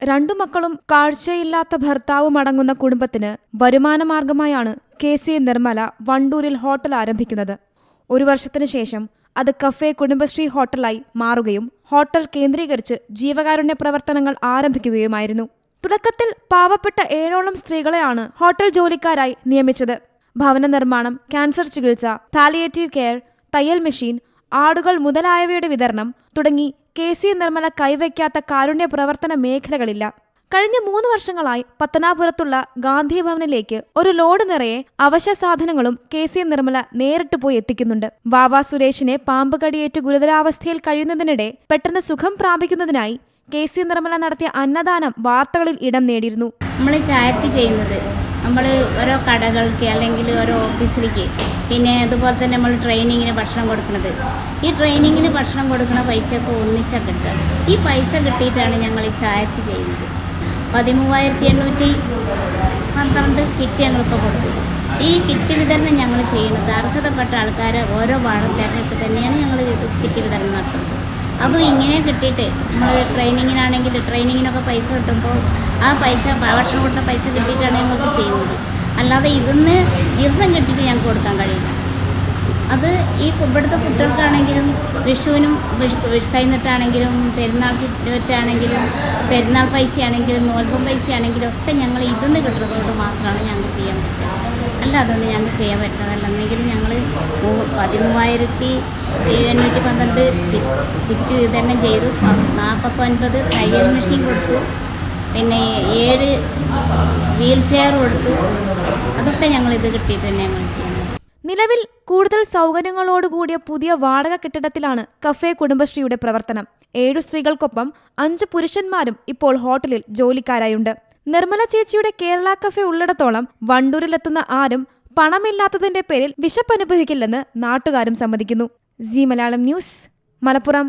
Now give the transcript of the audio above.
രണ്ടു മക്കളും കാഴ്ചയില്ലാത്ത ഭർത്താവും അടങ്ങുന്ന കുടുംബത്തിന് വരുമാനമാർഗമായാണ് കെ സി നിർമ്മല വണ്ടൂരിൽ ഹോട്ടൽ ആരംഭിക്കുന്നത്. ഒരു വർഷത്തിനു ശേഷം അത് കഫേ കുടുംബശ്രീ ഹോട്ടലായി മാറുകയും ഹോട്ടൽ കേന്ദ്രീകരിച്ച് ജീവകാരുണ്യ പ്രവർത്തനങ്ങൾ ആരംഭിക്കുകയുമായിരുന്നു. തുടക്കത്തിൽ പാവപ്പെട്ട ഏഴോളം സ്ത്രീകളെയാണ് ഹോട്ടൽ ജോലിക്കാരായി നിയമിച്ചത്. ഭവന നിർമ്മാണം ക്യാൻസർ ചികിത്സ പാലിയേറ്റീവ് കെയർ തയ്യൽ മെഷീൻ ആടുകൾ മുതലായവയുടെ വിതരണം തുടങ്ങി കെ സി നിർമ്മല കൈവയ്ക്കാത്ത കാരുണ്യ പ്രവർത്തന മേഖലകളില്ല. കഴിഞ്ഞ മൂന്ന് വർഷങ്ങളായി പത്തനാപുരത്തുള്ള ഗാന്ധി ഭവനിലേക്ക് ഒരു ലോഡ് നിറയെ അവശ്യ സാധനങ്ങളും കെ സി നിർമ്മല നേരിട്ട് പോയി എത്തിക്കുന്നുണ്ട്. വാവ സുരേഷിനെ പാമ്പ് കടിയേറ്റ് ഗുരുതരാവസ്ഥയിൽ കഴിയുന്നതിനിടെ പെട്ടെന്ന് സുഖം പ്രാപിക്കുന്നതിനായി കെ സി നിർമ്മല നടത്തിയ അന്നദാനം വാർത്തകളിൽ ഇടം നേടിയിരുന്നു. നമ്മൾ ചാരിറ്റി ചെയ്യുന്നത്. നമ്മൾ ഓരോ കടകൾക്ക് അല്ലെങ്കിൽ ഓരോ ഓഫീസിലേക്ക് പിന്നെ അതുപോലെ തന്നെ നമ്മൾ ട്രെയിനിങ്ങിന് ഭക്ഷണം കൊടുക്കുന്നത്. ഈ ട്രെയിനിങ്ങിന് ഭക്ഷണം കൊടുക്കുന്ന പൈസയൊക്കെ ഒന്നിച്ചാണ് കിട്ടുക. ഈ പൈസ കിട്ടിയിട്ടാണ് ഞങ്ങൾ ഈ ചാരിറ്റി ചെയ്യുന്നത്. പതിമൂവായിരത്തി എണ്ണൂറ്റി പന്ത്രണ്ട് കിറ്റ് ഞങ്ങളിപ്പോൾ കൊടുത്തു. ഈ കിറ്റ് വിതരണം ഞങ്ങൾ ചെയ്യുന്നത്. അർഹതപ്പെട്ട ആൾക്കാരെ ഓരോ വാർഡ് തിരഞ്ഞെടുത്ത് തന്നെയാണ് ഞങ്ങൾ കിറ്റ് വിതരണം നടത്തുന്നത്. അതും ഇങ്ങനെ കിട്ടിയിട്ട് നമ്മൾ ട്രെയിനിങ്ങിനാണെങ്കിൽ ട്രെയിനിങ്ങിനൊക്കെ പൈസ കിട്ടുമ്പോൾ ആ പൈസ ഭക്ഷണം കൊടുത്ത പൈസ കിട്ടിയിട്ടാണ് ഞങ്ങൾക്ക് ചെയ്യുന്നത്. അല്ലാതെ ഇതിന്ന് ദിവസം കിട്ടിയിട്ട് ഞങ്ങൾക്ക് കൊടുക്കാൻ കഴിയില്ല. അത് ഈ ഇവിടുത്തെ കുട്ടികൾക്കാണെങ്കിലും വിഷുവിനും വിഷു വിഷു കൈന്നിട്ടാണെങ്കിലും പെരുന്നാൾ കിറ്റാണെങ്കിലും പെരുന്നാൾ പൈസയാണെങ്കിലും നോൽപ്പം പൈസയാണെങ്കിലും ഒക്കെ ഞങ്ങൾ ഇതിന്ന് കിട്ടുന്നതുകൊണ്ട് മാത്രമാണ് ഞങ്ങൾക്ക് ചെയ്യാൻ പറ്റുക. അല്ല അതൊന്നും ഞങ്ങൾക്ക് ചെയ്യാൻ പറ്റുന്നതല്ല. എന്നെങ്കിലും ഞങ്ങൾ പതിമൂവായിരത്തി എണ്ണൂറ്റി പന്ത്രണ്ട് കിറ്റ് വിതരണം ചെയ്തു. നാൽപ്പത്തൊൻപത് തയ്യൽ മെഷീൻ കൊടുത്തു. പിന്നെ ഏഴ് വീൽ ചെയർ കൊടുത്തു. അതൊക്കെ ഞങ്ങൾ ഇത് കിട്ടിയിട്ട് തന്നെ ഞങ്ങൾ നിലവിൽ കൂടുതൽ സൗകര്യങ്ങളോടുകൂടിയ പുതിയ വാടക കെട്ടിടത്തിലാണ് കഫേ കുടുംബശ്രീയുടെ പ്രവർത്തനം. ഏഴു സ്ത്രീകൾക്കൊപ്പം അഞ്ച് പുരുഷന്മാരും ഇപ്പോൾ ഹോട്ടലിൽ ജോലിക്കാരായുണ്ട്. നിർമ്മല ചേച്ചിയുടെ കേരള കഫേ ഉള്ളിടത്തോളം വണ്ടൂരിലെത്തുന്ന ആരും പണമില്ലാത്തതിന്റെ പേരിൽ വിശപ്പനുഭവിക്കില്ലെന്ന് നാട്ടുകാരും സമ്മതിക്കുന്നു. G Malayalam news Malappuram.